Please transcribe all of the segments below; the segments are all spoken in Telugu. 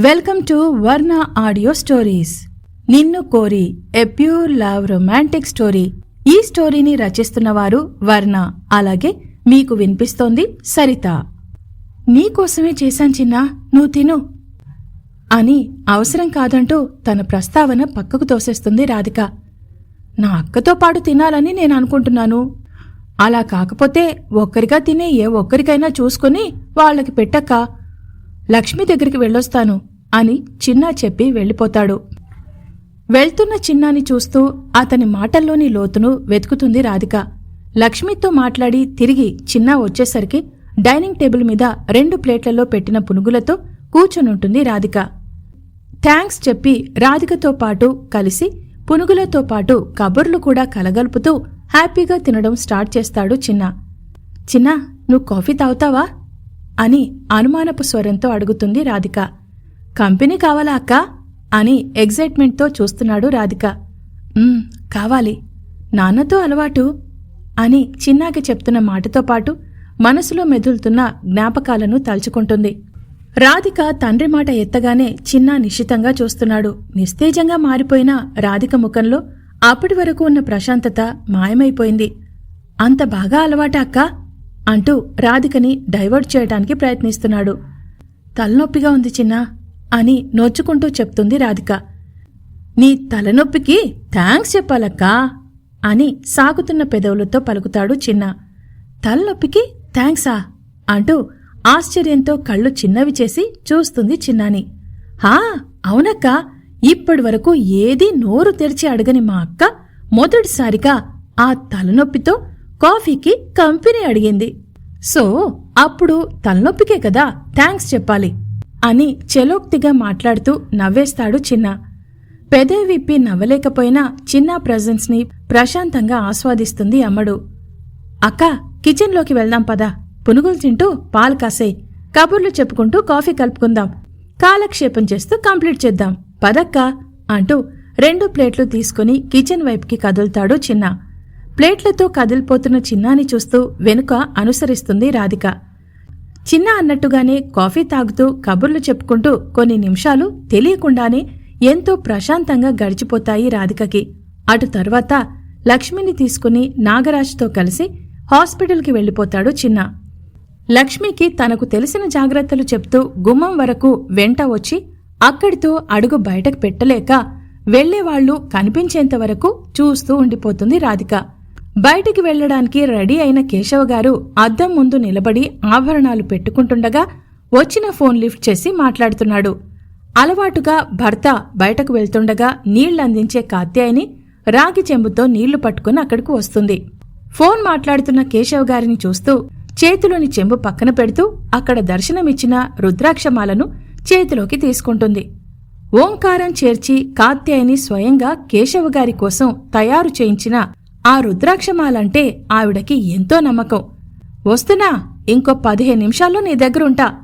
Welcome to Varna audio stories. నిన్ను కోరి a pure love romantic story. ఈ స్టోరీని రచిస్తున్న వారు వర్ణ. అలాగే మీకు వినిపిస్తోంది సరిత. నీకోసమే చేశాను చిన్నా నువ్వు తిను. అని అవసరం కాదంటూ తన ప్రస్తావన పక్కకు తోసేస్తుంది రాధిక. నా అక్కతో పాటు తినాలని నేను అనుకుంటున్నాను. అలా కాకపోతే ఒక్కరిగా తినే ఏ ఒక్కరికైనా చూసుకుని వాళ్ళకి పెట్టక్క. లక్ష్మి దగ్గరికి వెళ్ళొస్తాను. అని చిన్నా చెప్పి వెళ్ళిపోతాడు. వెళ్తున్న చిన్నాని చూస్తూ అతని మాటల్లోని లోతును వెతుకుతుంది రాధిక. లక్ష్మితో మాట్లాడి తిరిగి చిన్నా వచ్చేసరికి డైనింగ్ టేబుల్ మీద రెండు ప్లేట్లలో పెట్టిన పునుగులతో కూర్చునుంటుంది రాధిక. థ్యాంక్స్ చెప్పి రాధికతో పాటు కలిసి పునుగులతో పాటు కబుర్లు కూడా కలగలుపుతూ హ్యాపీగా తినడం స్టార్ట్ చేస్తాడు చిన్న. చిన్న నువ్వు కాఫీ తాగుతావా? అని అనుమానపు స్వరంతో అడుగుతుంది రాధిక. కంపెనీ కావాలా అక్క? అని ఎగ్జైట్మెంట్తో చూస్తున్నాడు రాధిక. కావాలి. నాన్నతో అలవాటు అని చిన్నాకి చెప్తున్న మాటతో పాటు మనసులో మెదులుతున్న జ్ఞాపకాలను తలుచుకుంటుంది. రాధిక తండ్రి మాట ఎత్తగానే చిన్న నిశ్చితంగా చూస్తున్నాడు. నిస్తేజంగా మారిపోయిన రాధిక ముఖంలో అప్పటి వరకు ఉన్న ప్రశాంతత మాయమైపోయింది. అంత బాగా అలవాట అక్క? అంటూ రాధికని డైవర్ట్ చేయడానికి ప్రయత్నిస్తున్నాడు. తలనొప్పిగా ఉంది చిన్నా. అని నొచ్చుకుంటూ చెప్తుంది రాధిక. నీ తలనొప్పికి థ్యాంక్స్ చెప్పాలక్కా? అని సాగుతున్న పెదవులతో పలుకుతాడు చిన్న. తలనొప్పికి థ్యాంక్సా అంటూ ఆశ్చర్యంతో కళ్ళు చిన్నవి చేసి చూస్తుంది చిన్నాని. హా అవునక్క. ఇప్పటి వరకు ఏదీ నోరు తెరిచి అడగని మా అక్క మొదటిసారిగా ఆ తలనొప్పితో కాఫీకి కంపెనీ అడిగింది. సో అప్పుడు తలనొప్పికే కదా థ్యాంక్స్ చెప్పాలి. అని చెలోక్తిగా మాట్లాడుతూ నవ్వేస్తాడు చిన్న. పెదే విప్పి నవ్వలేకపోయినా చిన్న ప్రజెన్స్ని ప్రశాంతంగా ఆస్వాదిస్తుంది అమ్మడు. అక్క కిచెన్లోకి వెళ్దాం పదా. పునుగులు తింటూ పాలు కాసేయ్. కబుర్లు చెప్పుకుంటూ కాఫీ కలుపుకుందాం. కాలక్షేపం చేస్తూ కంప్లీట్ చేద్దాం. పదక్క అంటూ రెండు ప్లేట్లు తీసుకుని కిచెన్ వైపుకి కదులుతాడు చిన్న. ప్లేట్లతో కదిలిపోతున్న చిన్నాని చూస్తూ వెనుక అనుసరిస్తుంది రాధిక. చిన్న అన్నట్టుగానే కాఫీ తాగుతూ కబుర్లు చెప్పుకుంటూ కొన్ని నిమిషాలు తెలియకుండానే ఎంతో ప్రశాంతంగా గడిచిపోతాయి రాధికకి. అటు తర్వాత లక్ష్మిని తీసుకుని నాగరాజుతో కలిసి హాస్పిటల్కి వెళ్ళిపోతాడు చిన్న. లక్ష్మికి తనకు తెలిసిన జాగ్రత్తలు చెప్తూ గుమ్మం వరకు వెంట వచ్చి అక్కడితో అడుగు బయటకు పెట్టలేక వెళ్ళేవాళ్ళు కనిపించేంత వరకు చూస్తూ ఉండిపోతుంది రాధిక. బయటికి వెళ్ళడానికి రెడీ అయిన కేశవ గారు అద్దం ముందు నిలబడి ఆభరణాలు పెట్టుకుంటుండగా వచ్చిన ఫోన్ లిఫ్ట్ చేసి మాట్లాడుతున్నాడు. అలవాటుగా భర్త బయటకు వెళ్తుండగా నీళ్ళందించే కాత్యాయని రాగి చెంబుతో నీళ్ళు పట్టుకుని అక్కడికి వస్తుంది. ఫోన్ మాట్లాడుతున్న కేశవ్ గారిని చూస్తూ చేతిలోని చెంబు పక్కన పెడుతూ అక్కడ దర్శనమిచ్చిన రుద్రాక్షమాలను చేతిలోకి తీసుకుంటుంది. ఓంకారం చేర్చి కాత్యాయని స్వయంగా కేశవ గారి కోసం తయారు చేయించిన ఆ రుద్రాక్షమాలంటే ఆవిడకి ఎంతో నమ్మకం. వస్తున్నా ఇంకో పదిహేను నిమిషాల్లో నీ దగ్గరుంటా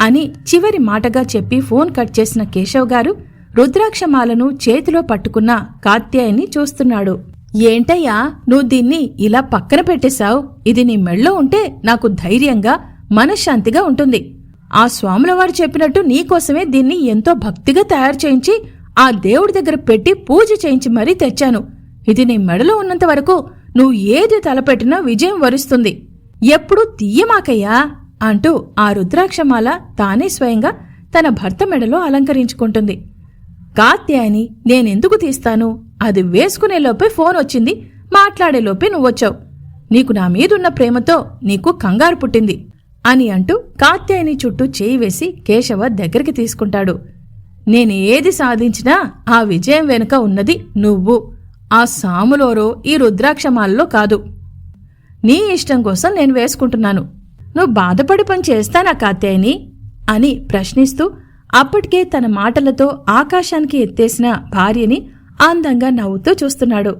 అని చివరి మాటగా చెప్పి ఫోన్ కట్ చేసిన కేశవ్ గారు రుద్రాక్షమాలను చేతిలో పట్టుకున్న కాత్యాయని చూస్తున్నాడు. ఏంటయ్యా నువ్వు దీన్ని ఇలా పక్కన పెట్టేశావు? ఇది నీ మెళ్ళో ఉంటే నాకు ధైర్యంగా మనశ్శాంతిగా ఉంటుంది. ఆ స్వాములవారు చెప్పినట్టు నీకోసమే దీన్ని ఎంతో భక్తిగా తయారు చేయించి ఆ దేవుడి దగ్గర పెట్టి పూజ చేయించి మరీ తెచ్చాను. ఇది నీ మెడలో ఉన్నంత వరకు నువ్వు ఏది తలపెట్టినా విజయం వరిస్తుంది. ఎప్పుడూ తీయమాకయ్యా? అంటూ ఆ రుద్రాక్షమాల తానే స్వయంగా తన భర్త మెడలో అలంకరించుకుంటుంది. కాత్యాయని నేనెందుకు తీస్తాను? అది వేసుకునేలోపే ఫోన్ వచ్చింది. మాట్లాడేలోపే నువ్వొచ్చావు. నీకు నా మీదున్న ప్రేమతో నీకు కంగారు పుట్టింది అని అంటూ కాత్యాయని చుట్టూ చేయి వేసి కేశవ దగ్గరికి తీసుకుంటాడు. నేను ఏది సాధించినా ఆ విజయం వెనుక ఉన్నది నువ్వు. ఆ సాములోరో ఈ రుద్రాక్షమాలలో కాదు. నీ ఇష్టం కోసం నేను వేసుకుంటున్నాను. నువ్వు బాధపడి పని చేస్తానా కాత్యాయని? అని ప్రశ్నిస్తూ అప్పటికే తన మాటలతో ఆకాశానికి ఎత్తేసిన భార్యని అందంగా నవ్వుతూ చూస్తున్నాడు.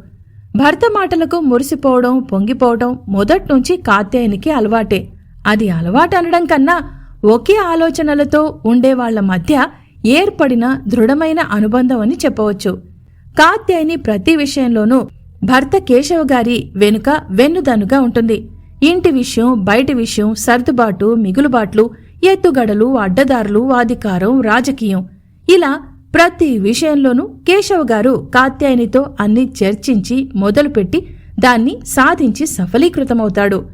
భర్త మాటలకు మురిసిపోవడం పొంగిపోవడం మొదట్నుంచి కాత్యాయనికి అలవాటే. అది అలవాటు అనడం కన్నా ఒకే ఆలోచనలతో ఉండేవాళ్ళ మధ్య ఏర్పడిన దృఢమైన అనుబంధం అని చెప్పవచ్చు. కాత్యాయని ప్రతి విషయంలోనూ భర్త కేశవ గారి వెనుక వెన్నుదన్నుగా ఉంటుంది. ఇంటి విషయం బయటి విషయం సర్దుబాటు మిగులుబాట్లు ఎత్తుగడలు అడ్డదారులు అధికారం రాజకీయం. ఇలా ప్రతి విషయంలోనూ కేశవ్ గారు కాత్యాయనితో అన్ని చర్చించి మొదలుపెట్టి దాన్ని సాధించి సఫలీకృతమవుతాడు.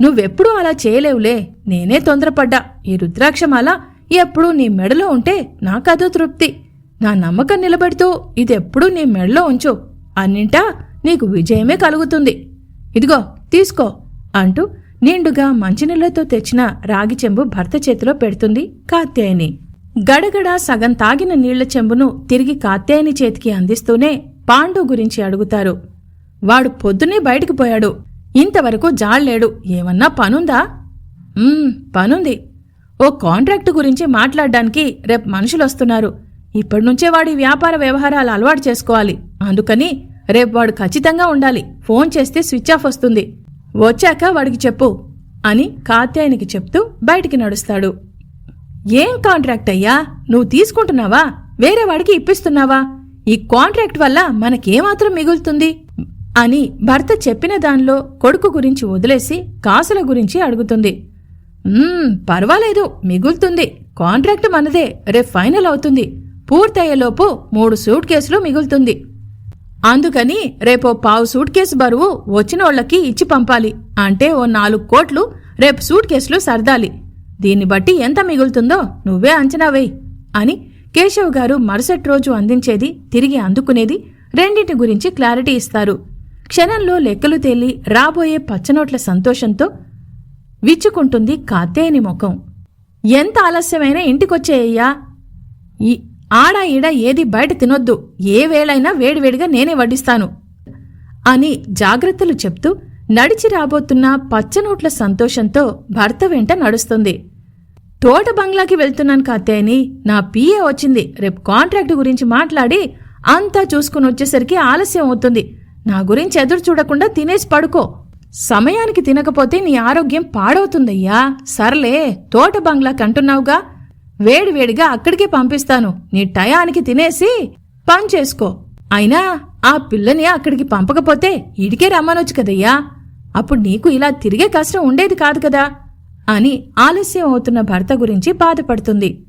నువ్వెప్పుడూ అలా చేయలేవులే నేనే తొందరపడ్డా. ఈ రుద్రాక్షమాల ఎప్పుడూ నీ మెడలో ఉంటే నాకదో తృప్తి. నా నమ్మకం నిలబెడుతూ ఇదెప్పుడూ నీ మెడలో ఉంచు. అన్నింటా నీకు విజయమే కలుగుతుంది. ఇదిగో తీసుకో అంటూ నిండుగా మంచినీళ్ళతో తెచ్చిన రాగి చెంబు భర్త చేతిలో పెడుతుంది కాత్యాయని. గడగడ సగం తాగిన నీళ్ళ చెంబును తిరిగి కాత్యాయని చేతికి అందిస్తూనే పాండు గురించి అడుగుతారు. వాడు పొద్దునే బయటికి పోయాడు. ఇంతవరకు జాళ్ళేడు ఏమన్నా పనుందా? పనుంది. ఓ కాంట్రాక్టు గురించి మాట్లాడడానికి రేపు మనుషులొస్తున్నారు. ఇప్పటినుంచే వాడి వ్యాపార వ్యవహారాలు అలవాటు చేసుకోవాలి. అందుకని రేపు వాడు ఖచ్చితంగా ఉండాలి. ఫోన్ చేస్తే స్విచ్ ఆఫ్ వస్తుంది. వచ్చాక వాడికి చెప్పు అని కాత్యాయనికి చెప్తూ బయటికి నడుస్తాడు. ఏం కాంట్రాక్ట్ అయ్యా? నువ్వు తీసుకుంటున్నావా? వేరే వాడికి ఇప్పిస్తున్నావా? ఈ కాంట్రాక్ట్ వల్ల మనకేమాత్రం మిగులుతుంది? అని భర్త చెప్పిన దానిలో కొడుకు గురించి వదిలేసి కాసుల గురించి అడుగుతుంది. పర్వాలేదు మిగులుతుంది. కాంట్రాక్ట్ మనదే రేపు ఫైనల్ అవుతుంది. పూర్తయ్యేలోపు మూడు సూట్ కేసులు మిగులుతుంది. అందుకని రేపో పావు సూట్ కేసు బరువు వచ్చినోళ్ళకి ఇచ్చి పంపాలి. అంటే ఓ నాలుగు కోట్లు రేపు సూట్ కేసులు సర్దాలి. దీన్ని బట్టి ఎంత మిగులుతుందో నువ్వే అంచనా వేయి అని కేశవ్ గారు మరుసటి రోజు అందించేది తిరిగి అందుకునేది రెండింటి గురించి క్లారిటీ ఇస్తారు. క్షణంలో లెక్కలు తేలి రాబోయే పచ్చనోట్ల సంతోషంతో విచ్చుకుంటుంది కాత్తేయని ముఖం. ఎంత ఆలస్యమైనా ఇంటికొచ్చేయ్యా? ఈ ఆడ ఈడ ఏది బయట తినొద్దు. ఏ వేళైనా వేడివేడిగా నేనే వడ్డిస్తాను. అని జాగ్రత్తలు చెప్తూ నడిచి రాబోతున్న పచ్చనోట్ల సంతోషంతో భర్త వెంట నడుస్తుంది. తోట బంగ్లాకి వెళ్తున్నాను కాత్తేయని నా పిఏ వచ్చింది. రేపు కాంట్రాక్ట్ గురించి మాట్లాడి అంతా చూసుకుని వచ్చేసరికి ఆలస్యం అవుతుంది. నా గురించి ఎదురు చూడకుండా తినేసి పడుకో. సమయానికి తినకపోతే నీ ఆరోగ్యం పాడవుతుందయ్యా. సర్లే తోట బంగ్లాకి అంటున్నావుగా. వేడివేడిగా అక్కడికే పంపిస్తాను. నీ టయానికి తినేసి పని చేసుకో. అయినా ఆ పిల్లని అక్కడికి పంపకపోతే ఇడికే రమ్మనొచ్చు కదయ్యా. అప్పుడు నీకు ఇలా తిరిగే కష్టం ఉండేది కాదు కదా అని ఆలస్యం అవుతున్న భర్త గురించి బాధపడుతుంది.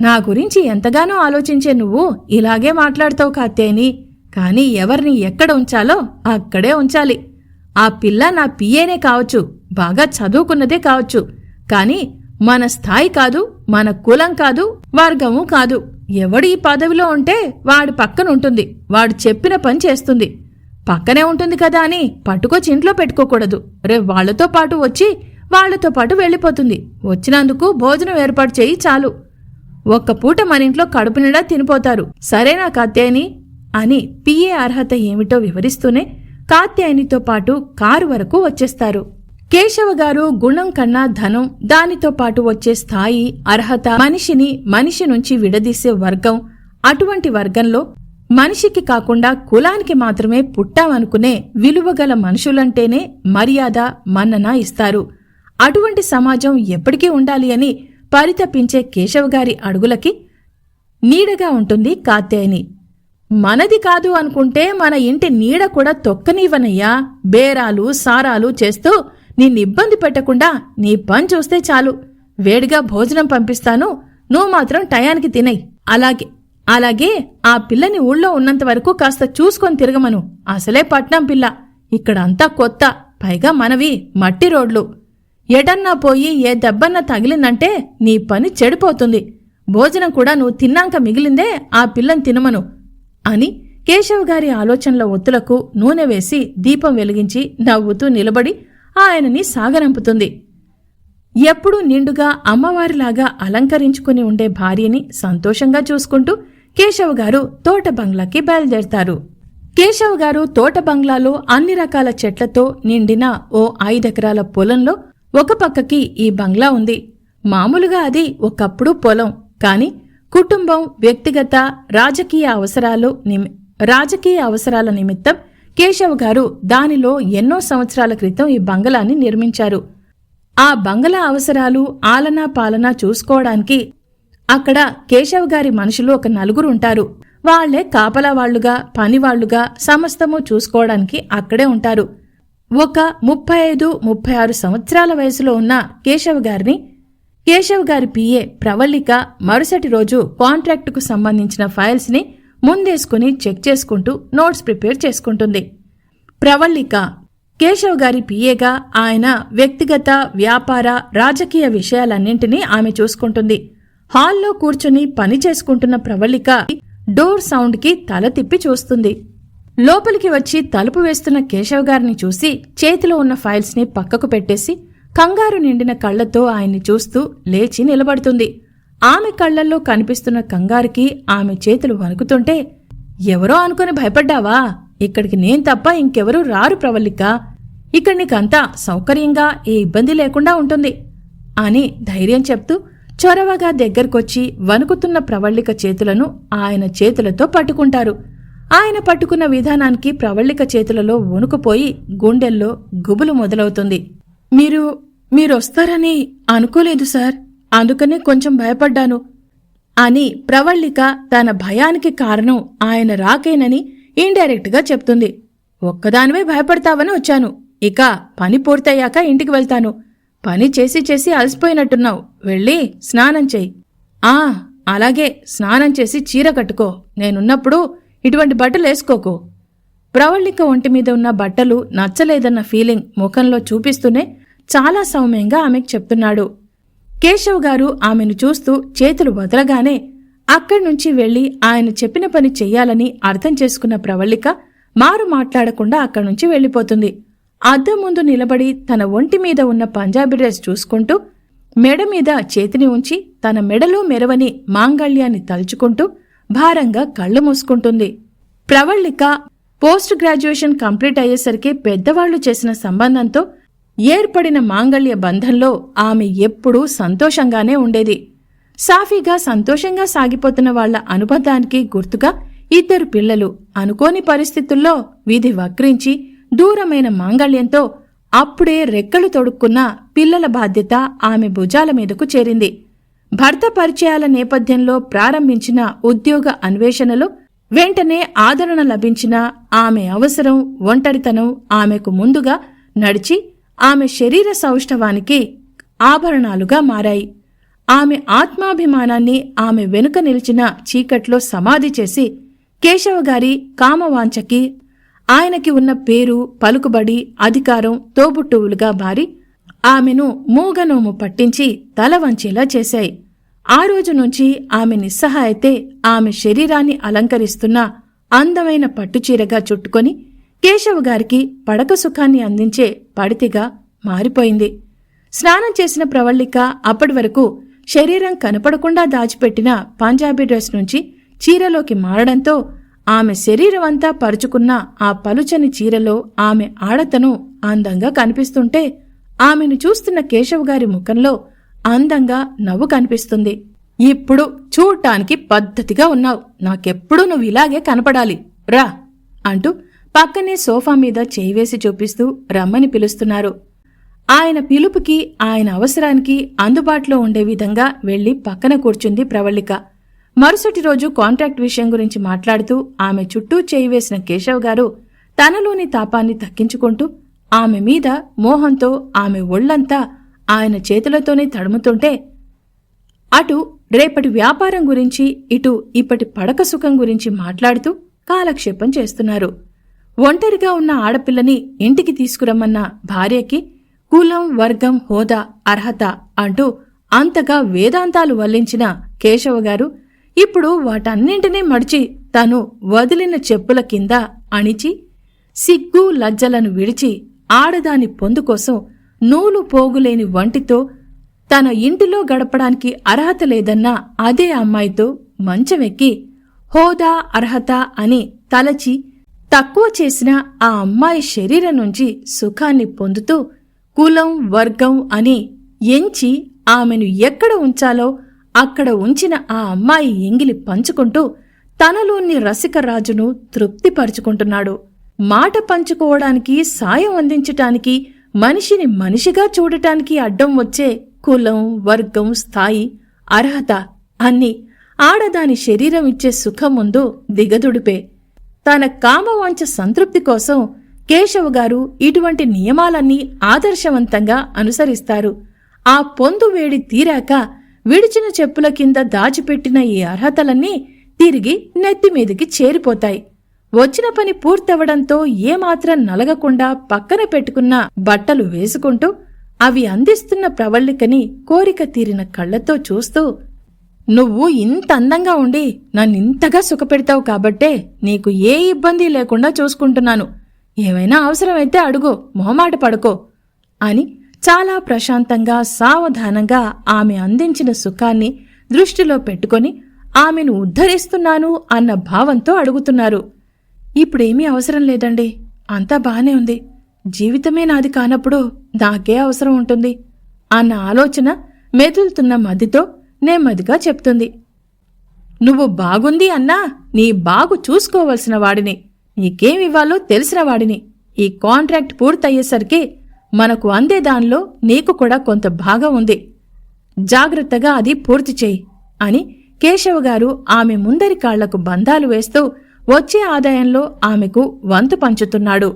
నా గురించి ఎంతగానో ఆలోచించే నువ్వు ఇలాగే మాట్లాడతావు కాత్తేని కానీ ఎవరిని ఎక్కడ ఉంచాలో అక్కడే ఉంచాలి. ఆ పిల్ల నా పిఏనే కావచ్చు బాగా చదువుకున్నదే కావచ్చు కానీ మన స్థాయి కాదు మన కులం కాదు వర్గము కాదు. ఎవడు ఈ పదవిలో ఉంటే వాడి పక్కన ఉంటుంది వాడు చెప్పిన పని చేస్తుంది. పక్కనే ఉంటుంది కదా అని పట్టుకొచ్చి ఇంట్లో పెట్టుకోకూడదు. రేపు వాళ్ళతో పాటు వచ్చి వాళ్ళతో పాటు వెళ్ళిపోతుంది. వచ్చినందుకు భోజనం ఏర్పాటు చేయి చాలు. ఒక్క పూట మన ఇంట్లో కడుపు నిండా తినిపోతారు. సరేనా కాత్యాయని? అని పిఏ అర్హత ఏమిటో వివరిస్తూనే కాత్యాయనితో పాటు కారు వరకు వచ్చేస్తారు. కేశవ గారు గుణం కన్నా ధనం దానితో పాటు వచ్చే స్థాయి అర్హత మనిషిని మనిషి నుంచి విడదీసే వర్గం. అటువంటి వర్గంలో మనిషికి కాకుండా కులానికి మాత్రమే పుట్టామనుకునే విలువగల మనుషులంటేనే మర్యాద మన్నన ఇస్తారు. అటువంటి సమాజం ఎప్పటికీ ఉండాలి అని పరితపించే కేశవ్ గారి అడుగులకి నీడగా ఉంటుంది కాత్యాయని. మనది కాదు అనుకుంటే మన ఇంటి నీడ కూడా తొక్కనివ్వనయ్యా. బేరాలు సారాలు చేస్తూ నిన్ను ఇబ్బంది పెట్టకుండా నీ పని చూస్తే చాలు. వేడిగా భోజనం పంపిస్తాను. నువ్వు మాత్రం టయానికి తినై. అలాగే అలాగే ఆ పిల్లని ఊళ్ళో ఉన్నంత వరకు కాస్త చూసుకొని తిరగమను. అసలే పట్నం పిల్ల. ఇక్కడంతా కొత్త పైగా మనవి మట్టి రోడ్లు. ఎటన్నా పోయి ఏ దెబ్బన్నా తగిలిందంటే నీ పని చెడిపోతుంది. భోజనం కూడా నువ్వు తిన్నాక మిగిలిందే ఆ పిల్లని తినమను అని కేశవ్ గారి ఆలోచనల ఒత్తులకు నూనె వేసి దీపం వెలిగించి నవ్వుతూ నిలబడి ఆయనని సాగనంపుతుంది ఎప్పుడూ నిండుగా అమ్మవారిలాగా అలంకరించుకుని ఉండే భార్యని సంతోషంగా చూసుకుంటూ కేశవ్ గారు తోట బంగ్లాకి బయలుదేరతారు. కేశవ్ గారు తోట బంగ్లాలో అన్ని రకాల చెట్లతో నిండిన ఓ ఐదెకరాల పొలంలో ఒక పక్కకి ఈ బంగ్లా ఉంది. మామూలుగా అది ఒకప్పుడు పొలం కాని కుటుంబం వ్యక్తిగత రాజకీయ అవసరాలు నిమి రాజకీయ అవసరాల నిమిత్తం కేశవ్ గారు దానిలో ఎన్నో సంవత్సరాల క్రితం ఈ బంగళాన్ని నిర్మించారు. ఆ బంగళా అవసరాలు ఆలనా పాలనా చూసుకోవడానికి అక్కడ కేశవ్ గారి మనుషులు ఒక నలుగురు ఉంటారు. వాళ్ళే కాపలా వాళ్ళుగా పనివాళ్ళుగా సమస్తము చూసుకోవడానికి అక్కడే ఉంటారు. ఒక ముప్పై ఐదు ముప్పై ఆరు సంవత్సరాల వయసులో ఉన్న కేశవ్ గారిని కేశవ్ గారి పిఏ ప్రవళిక మరుసటి రోజు కాంట్రాక్టుకు సంబంధించిన ఫైల్స్ని ముందేసుకుని చెక్ చేసుకుంటూ నోట్స్ ప్రిపేర్ చేసుకుంటుంది. ప్రవల్లిక కేశవ్ గారి పిఏగా ఆయన వ్యక్తిగత వ్యాపార రాజకీయ విషయాలన్నింటినీ ఆమె చూసుకుంటుంది. హాల్లో కూర్చుని పని చేసుకుంటున్న ప్రవళిక డోర్ సౌండ్కి తల తిప్పి చూస్తుంది. లోపలికి వచ్చి తలుపు వేస్తున్న కేశవ్ గారిని చూసి చేతిలో ఉన్న ఫైల్స్ని పక్కకు పెట్టేసి కంగారు నిండిన కళ్ళతో ఆయన్ని చూస్తూ లేచి నిలబడుతుంది. ఆమె కళ్ళల్లో కనిపిస్తున్న కంగారుకి ఆమె చేతులు వణుకుతుంటే ఎవరో అనుకుని భయపడ్డావా? ఇక్కడికి నేను తప్ప ఇంకెవరూ రారు ప్రవల్లిక. ఇక్కడ నీకంతా సౌకర్యంగా ఏ ఇబ్బంది లేకుండా ఉంటుంది అని ధైర్యం చెప్తూ చొరవగా దగ్గరకొచ్చి వణుకుతున్న ప్రవళిక చేతులను ఆయన చేతులతో పట్టుకుంటారు. ఆయన పట్టుకున్న విధానానికి ప్రవళిక చేతులలో వణుకుపోయి గుండెల్లో గుబులు మొదలవుతుంది. మీరు మీరొస్తారని అనుకోలేదు సార్. అందుకనే కొంచెం భయపడ్డాను. అని ప్రవళిక తన భయానికి కారణం ఆయన రాకేనని ఇండైరెక్ట్గా చెప్తుంది. ఒక్కదానివే భయపడతావని వచ్చాను. ఇక పని పూర్తయ్యాక ఇంటికి వెళ్తాను. పని చేసి చేసి అలసిపోయినట్టున్నావు. వెళ్ళి స్నానం చెయ్యి ఆ అలాగే స్నానం చేసి చీర కట్టుకో. నేనున్నప్పుడు ఇటువంటి బట్టలు వేసుకోకు. ప్రవళిక ఒంటి మీద ఉన్న బట్టలు నచ్చలేదన్న ఫీలింగ్ ముఖంలో చూపిస్తూనే చాలా సౌమ్యంగా ఆమెకు చెప్తున్నాడు. కేశవ్ గారు ఆమెను చూస్తూ చేతులు వదలగానే అక్కడి నుంచి వెళ్ళి ఆయన చెప్పిన పని చెయ్యాలని అర్థం చేసుకున్న ప్రవళిక మారు మాట్లాడకుండా అక్కడి నుంచి వెళ్ళిపోతుంది. అద్దం ముందు నిలబడి తన ఒంటి మీద ఉన్న పంజాబీ డ్రెస్ చూసుకుంటూ మెడ మీద చేతిని ఉంచి తన మెడలో మెరవని మాంగళ్యాన్ని తలుచుకుంటూ భారంగా కళ్ళు మూసుకుంటుంది. ప్రవళిక పోస్ట్ గ్రాడ్యుయేషన్ కంప్లీట్ అయ్యేసరికి పెద్దవాళ్ళు చేసిన సంబంధంతో ఏర్పడిన మాంగళ్య బంధంలో ఆమె ఎప్పుడూ సంతోషంగానే ఉండేది. సాఫీగా సంతోషంగా సాగిపోతున్న వాళ్ళ అనుబంధానికి గుర్తుగా ఇద్దరు పిల్లలు అనుకోని పరిస్థితుల్లో విధి వక్రించి దూరమైన మాంగళ్యంతో అప్పుడే రెక్కలు తొడుక్కున్న పిల్లల బాధ్యత ఆమె భుజాల మీదకు చేరింది. భర్త పరిచయాల నేపథ్యంలో ప్రారంభించిన ఉద్యోగ అన్వేషణలో వెంటనే ఆదరణ లభించిన ఆమె అవసరం ఒంటరితనం ఆమెకు ముందుగా నడిచి ఆమె శరీర సౌష్ఠవానికి ఆభరణాలుగా మారాయి. ఆమె ఆత్మాభిమానాన్ని ఆమె వెనుక నిలిచిన చీకట్లో సమాధి చేసి కేశవగారి కామవాంఛకి ఆయనకి ఉన్న పేరు పలుకుబడి అధికారం తోబుట్టువులుగా మారి ఆమెను మూగనోము పట్టించి తల వంచేలా చేశాయి. ఆ రోజు నుంచి ఆమె నిస్సహాయతే ఆమె శరీరాన్ని అలంకరిస్తున్న అందమైన పట్టుచీరగా చుట్టుకొని కేశవ్ గారికి పడక సుఖాన్ని అందించే పడితిగా మారిపోయింది. స్నానం చేసిన ప్రవళిక అప్పటి వరకు శరీరం కనపడకుండా దాచిపెట్టిన పంజాబీ డ్రెస్ నుంచి చీరలోకి మారడంతో ఆమె శరీరం అంతా పరుచుకున్న ఆ పలుచని చీరలో ఆమె ఆడతను అందంగా కనిపిస్తుంటే ఆమెను చూస్తున్న కేశవ్ గారి ముఖంలో అందంగా నవ్వు కనిపిస్తుంది. ఇప్పుడు చూడటానికి పద్ధతిగా ఉన్నావు. నాకెప్పుడూ నువ్వు ఇలాగే కనపడాలి. రా అంటూ పక్కనే సోఫా మీద చేయివేసి చూపిస్తూ రమ్మని పిలుస్తున్నారు. ఆయన పిలుపుకి ఆయన అవసరానికి అందుబాటులో ఉండే విధంగా వెళ్ళి పక్కన కూర్చుంది ప్రవళిక. మరుసటి రోజు కాంట్రాక్ట్ విషయం గురించి మాట్లాడుతూ ఆమె చుట్టూ చేయి వేసిన కేశవ్ గారు తనలోని తాపాన్ని తగ్గించుకుంటూ ఆమె మీద మోహంతో ఆమె ఒళ్ళంతా ఆయన చేతులతోనే తడుముతుంటే అటు రేపటి వ్యాపారం గురించి ఇటు ఇప్పటి పడక సుఖం గురించి మాట్లాడుతూ కాలక్షేపం చేస్తున్నారు. ఒంటరిగా ఉన్న ఆడపిల్లని ఇంటికి తీసుకురమ్మన్న భార్యకి కులం వర్గం హోదా అర్హత అంటూ అంతగా వేదాంతాలు వల్లించిన కేశవ గారు ఇప్పుడు వాటన్నింటినీ మడిచి తను వదిలిన చెప్పుల కింద అణిచి సిగ్గు లజ్జలను విడిచి ఆడదాని పొందు కోసం నూలు పోగులేని వంటితో తన ఇంటిలో గడపడానికి అర్హత లేదన్న అదే అమ్మాయితో మంచమెక్కి హోదా అర్హత అని తలచి తక్కువ చేసిన ఆ అమ్మాయి శరీరం నుంచి సుఖాన్ని పొందుతూ కులం వర్గం అని ఎంచి ఆమెను ఎక్కడ ఉంచాలో అక్కడ ఉంచిన ఆ అమ్మాయి ఎంగిలి పంచుకుంటూ తనలోని రసికరాజును తృప్తిపరుచుకుంటున్నాడు. మాట పంచుకోవడానికి సాయం అందించటానికి మనిషిని మనిషిగా చూడటానికి అడ్డం వచ్చే కులం వర్గం స్థాయి అర్హత అన్ని ఆడదాని శరీరం ఇచ్చే సుఖం ముందు దిగదుడిపే. తన కామవాంఛ సంతృప్తి కోసం కేశవ్ గారు ఇటువంటి నియమాలన్నీ ఆదర్శవంతంగా అనుసరిస్తారు. ఆ పొందు వేడి తీరాక విడిచిన చెప్పుల కింద దాచిపెట్టిన ఈ అర్హతలన్నీ తిరిగి నెత్తిమీదికి చేరిపోతాయి. వచ్చిన పని పూర్తవడంతో ఏమాత్రం నలగకుండా పక్కన పెట్టుకున్న బట్టలు వేసుకుంటూ అవి అందిస్తున్న ప్రవళికని కోరిక తీరిన కళ్ళతో చూస్తూ నువ్వు ఇంత అందంగా ఉండి నన్నింతగా సుఖపెడతావు కాబట్టే నీకు ఏ ఇబ్బంది లేకుండా చూసుకుంటున్నాను. ఏమైనా అవసరమైతే అడుగు మొహమాట పడుకో అని చాలా ప్రశాంతంగా సావధానంగా ఆమె అందించిన సుఖాన్ని దృష్టిలో పెట్టుకొని ఆమెను ఉద్ధరిస్తున్నాను అన్న భావంతో అడుగుతున్నారు. ఇప్పుడేమీ అవసరం లేదండి. అంతా బానే ఉంది. జీవితమే నాది కానప్పుడు నాకే అవసరం ఉంటుంది అన్న ఆలోచన మెదులుతున్న మదితో నెమ్మదిగా చెప్తుంది. నువ్వు బాగుంది అన్నా నీ బాగు చూసుకోవలసిన వాడిని. నీకేమివ్వాలో తెలిసిన వాడిని. ఈ కాంట్రాక్ట్ పూర్తయ్యేసరికి మనకు అందే దానిలో నీకు కూడా కొంత భాగం ఉంది. జాగ్రత్తగా అది పూర్తి చేయి అని కేశవ్ గారు ఆమె ముందరి కాళ్ళకు బంధాలు వేస్తూ వచ్చే ఆదాయంలో ఆమెకు వంతు పంచుతున్నాడు.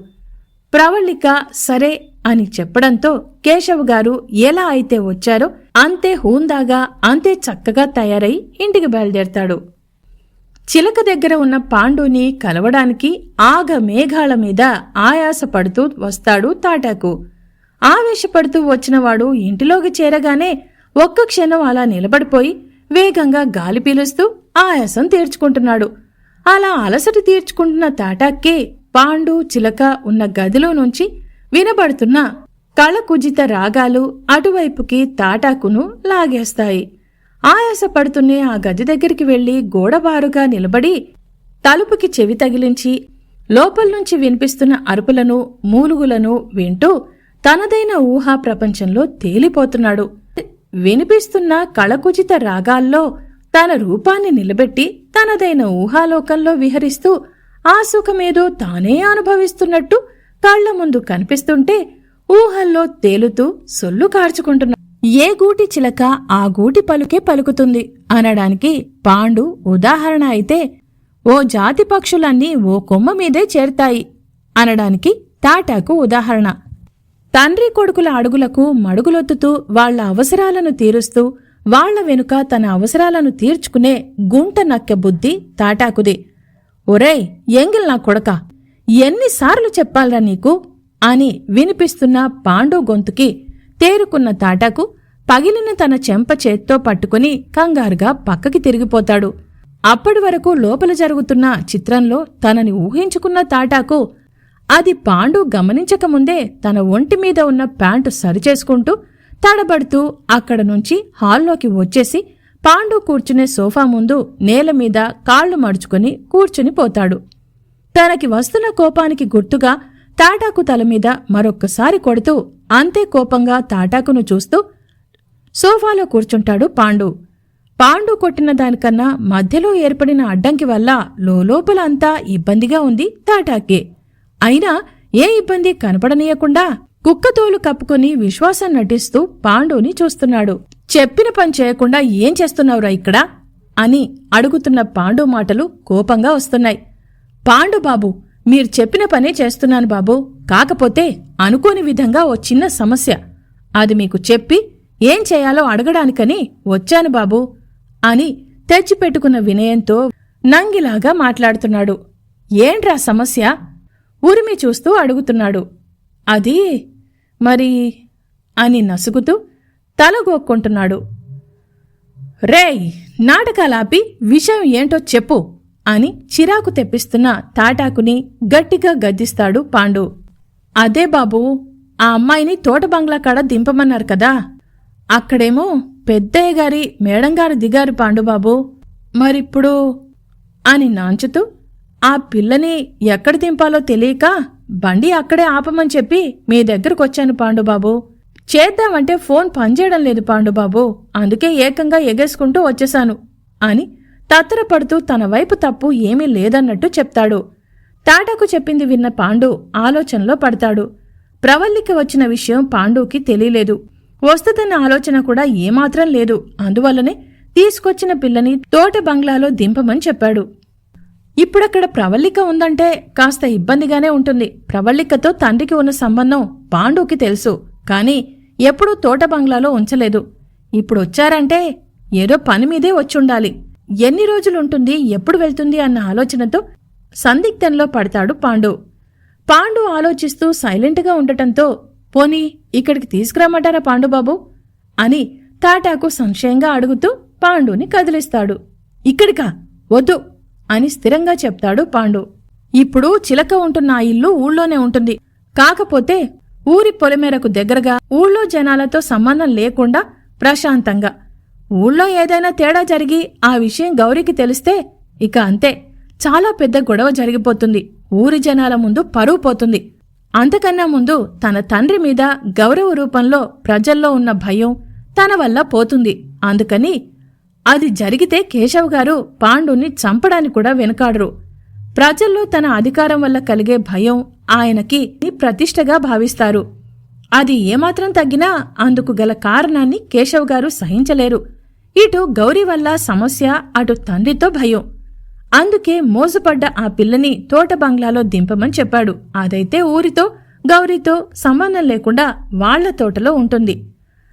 ప్రవళిక సరే అని చెప్పడంతో కేశవ్ గారు ఎలా అయితే వచ్చారో అంతే హూందాగా అంతే చక్కగా తయారై ఇంటికి బయలుదేరతాడు. చిలక దగ్గర ఉన్న పాండుని కలవడానికి ఆగ మేఘాల మీద ఆయాసపడుతూ వస్తాడు తాటాకు. ఆవేశపడుతూ వచ్చినవాడు ఇంటిలోకి చేరగానే ఒక్క క్షణం అలా నిలబడిపోయి వేగంగా గాలి పీలుస్తూ ఆయాసం తీర్చుకుంటున్నాడు. అలా అలసట తీర్చుకుంటున్న తాటాక్కే పాండు చిలక ఉన్న గదిలో నుంచి వినబడుతున్న కళకుజిత రాగాలు అటువైపుకి తాటాకును లాగేస్తాయి. ఆయాసపడుతూనే ఆ గది దగ్గరికి వెళ్ళి గోడబారుగా నిలబడి తలుపుకి చెవి తగిలించి లోపల నుంచి వినిపిస్తున్న అరుపులను మూలుగులను వింటూ తనదైన ఊహా ప్రపంచంలో తేలిపోతున్నాడు. వినిపిస్తున్న కళకుజిత రాగాల్లో తన రూపాన్ని నిలబెట్టి తనదైన ఊహాలోకంలో విహరిస్తూ ఆ సుఖమేదో తానే అనుభవిస్తున్నట్టు కళ్ళ ముందు కనిపిస్తుంటే ఊహల్లో తేలుతూ సొల్లు కార్చుకుంటున్నా. ఏ గూటి చిలక ఆ గూటి పలుకే పలుకుతుంది అనడానికి పాండు ఉదాహరణ అయితే ఓ జాతి పక్షులన్నీ ఓ కొమ్మ మీదే చేరతాయి అనడానికి తాటాకు ఉదాహరణ. తండ్రి కొడుకుల అడుగులకు మడుగులొత్తుతూ వాళ్ళ అవసరాలను తీరుస్తూ వాళ్ళ వెనుక తన అవసరాలను తీర్చుకునే గుంట నక్కె బుద్ధి తాటాకుది. ఒరేయ్ ఎంగిల్ నా కొడక. ఎన్నిసార్లు చెప్పాలరా నీకు? అని వినిపిస్తున్న పాండు గొంతుకి తేరుకున్న తాటాకు పగిలిన తన చెంప చేత్తో పట్టుకుని కంగారుగా పక్కకి తిరిగిపోతాడు. అప్పటి వరకు లోపల జరుగుతున్న చిత్రంలో తనని ఊహించుకున్న తాటాకు అది పాండు గమనించకముందే తన ఒంటి మీద ఉన్న ప్యాంటు సరిచేసుకుంటూ తడబడుతూ అక్కడ నుంచి హాల్లోకి వచ్చేసి పాండు కూర్చునే సోఫా ముందు నేల మీద కాళ్ళు మడుచుకుని కూర్చుని పోతాడు. తనకి వస్తున్న కోపానికి గుర్తుగా తాటాకు తల మీద మరొక్కసారి కొడుతూ అంతే కోపంగా తాటాకును చూస్తూ సోఫాలో కూర్చుంటాడు పాండు. పాండు కొట్టిన దానికన్నా మధ్యలో ఏర్పడిన అడ్డంకి వల్ల లోపల అంతా ఇబ్బందిగా ఉంది తాటాకే. అయినా ఏ ఇబ్బంది కనపడనీయకుండా కుక్కతోలు కప్పుకొని విశ్వాసం నటిస్తూ పాండుని చూస్తున్నాడు. చెప్పిన పని చేయకుండా ఏం చేస్తున్నావురా ఇక్కడ? అని అడుగుతున్న పాండు మాటలు కోపంగా వస్తున్నాయి. పాండు బాబు మీరు చెప్పిన పనే చేస్తున్నాను బాబు. కాకపోతే అనుకోని విధంగా ఓ చిన్న సమస్య. అది మీకు చెప్పి ఏం చేయాలో అడగడానికని వచ్చాను బాబు అని తెచ్చిపెట్టుకున్న వినయంతో నంగిలాగా మాట్లాడుతున్నాడు. ఏంట్రా సమస్య? ఉరిమి చూస్తూ అడుగుతున్నాడు. అది మరి అని నసుగుతూ తలగోక్కుంటున్నాడు రేయ్ నాటకాలాపి విషయం ఏంటో చెప్పు. అని చిరాకు తెప్పిస్తున్న తాటాకుని గట్టిగా గద్దిస్తాడు పాండు. అదే బాబు ఆ అమ్మాయిని తోట బంగ్లా కాడ దింపమన్నారు కదా. అక్కడేమో పెద్దయ్య గారి మేడంగారు దిగారు పాండుబాబు మరిప్పుడు అని నాంచుతూ ఆ పిల్లని ఎక్కడ దింపాలో తెలియక బండి అక్కడే ఆపమని చెప్పి మీ దగ్గరకొచ్చాను పాండుబాబు చేద్దామంటే ఫోన్ పనిచేయడం లేదు పాండుబాబు అందుకే ఏకంగా ఎగేసుకుంటూ వచ్చేశాను అని తత్తరపడుతూ తన వైపు తప్పు ఏమీ లేదన్నట్టు చెప్తాడు. తాటాకు చెప్పింది విన్న పాండు ఆలోచనలో పడతాడు. ప్రవల్లికి వచ్చిన విషయం పాండుకి తెలియలేదు. వస్తుందన్న ఆలోచన కూడా ఏమాత్రం లేదు. అందువల్లనే తీసుకొచ్చిన పిల్లని తోట బంగ్లాలో దింపమని చెప్పాడు. ఇప్పుడక్కడ ప్రవల్లిక ఉందంటే కాస్త ఇబ్బందిగానే ఉంటుంది. ప్రవల్లికతో తండ్రికి ఉన్న సంబంధం పాండుకి తెలుసు. కాని ఎప్పుడూ తోట బంగ్లాలో ఉంచలేదు. ఇప్పుడొచ్చారంటే ఏదో పని మీదే వచ్చుండాలి. ఎన్ని రోజులుంటుంది ఎప్పుడు వెళ్తుంది అన్న ఆలోచనతో సందిగ్ధంలో పడతాడు పాండు. పాండు ఆలోచిస్తూ సైలెంట్గా ఉండటంతో పోనీ ఇక్కడికి తీసుకురమ్మంటారా పాండుబాబు? అని తాటాకు సంశయంగా అడుగుతూ పాండుని కదిలిస్తాడు. ఇక్కడికా? వద్దు అని స్థిరంగా చెప్తాడు పాండు. ఇప్పుడు చిలక ఉంటున్న ఆ ఇల్లు ఊళ్ళోనే ఉంటుంది. కాకపోతే ఊరి పొలిమేరకు దగ్గరగా ఊళ్ళో జనాలతో సంబంధం లేకుండా ప్రశాంతంగా ఊళ్ళో ఏదైనా తేడా జరిగి ఆ విషయం గౌరికి తెలిస్తే ఇక అంతే. చాలా పెద్ద గొడవ జరిగిపోతుంది. ఊరి జనాల ముందు పరువు పోతుంది. అంతకన్నా ముందు తన తండ్రి మీద గౌరవ రూపంలో ప్రజల్లో ఉన్న భయం తన వల్ల పోతుంది. అందుకని అది జరిగితే కేశవ్ గారు పాండుని చంపడానికి కూడా వెనుకాడరు. ప్రజల్లో తన అధికారం వల్ల కలిగే భయం ఆయనకి ప్రతిష్టగా భావిస్తారు. అది ఏమాత్రం తగ్గినా అందుకు గల కారణాన్ని కేశవ్ గారు సహించలేరు. ఇటు గౌరీ వల్ల సమస్య అటు తండ్రితో భయం. అందుకే మోసపడ్డ ఆ పిల్లని తోట బంగ్లాలో దింపమని చెప్పాడు. అదైతే ఊరితో గౌరీతో సంబంధం లేకుండా వాళ్ళ తోటలో ఉంటుంది.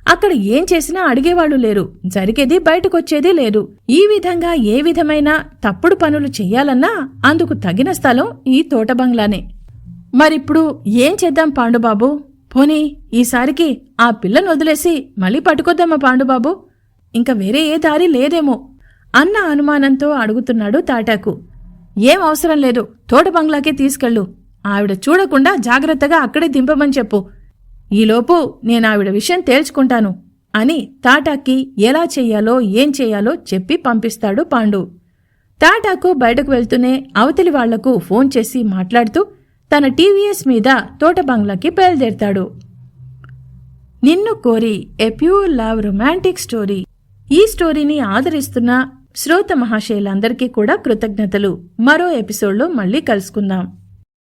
అక్కడ ఏం చేసినా అడిగేవాళ్ళు లేరు. జరిగేది బయటకొచ్చేది లేదు. ఈ విధంగా ఏ విధమైన తప్పుడు పనులు చెయ్యాలన్నా అందుకు తగిన స్థలం ఈ తోట బంగ్లానే. మరిప్పుడు ఏం చేద్దాం పాండుబాబు? పోనీ ఈసారికి ఆ పిల్లను వదిలేసి మళ్ళీ పట్టుకొద్దామా పాండుబాబు? ఇంకా వేరే ఏ దారి లేదేమో అన్న అనుమానంతో అడుగుతున్నాడు తాటాకు. ఏం అవసరం లేదు తోట బంగ్లాకే తీసుకెళ్ళు. ఆవిడ చూడకుండా జాగ్రత్తగా అక్కడే దింపమని చెప్పు. ఈలోపు నేను ఆవిడ విషయం తేల్చుకుంటాను అని తాటాకి ఎలా చెయ్యాలో ఏం చెయ్యాలో చెప్పి పంపిస్తాడు పాండు. తాటాకు బయటకు వెళ్తూనే అవతలి వాళ్ళకు ఫోన్ చేసి మాట్లాడుతూ తన టీవీఎస్ మీద తోట బంగ్లాకి బయలుదేరతాడు. నిన్ను కోరి a pure love romantic story. ఈ స్టోరీని ఆదరిస్తున్న శ్రోత మహాశయులందరికీ కూడా కృతజ్ఞతలు. మరో ఎపిసోడ్లో మళ్ళీ కలుసుకుందాం.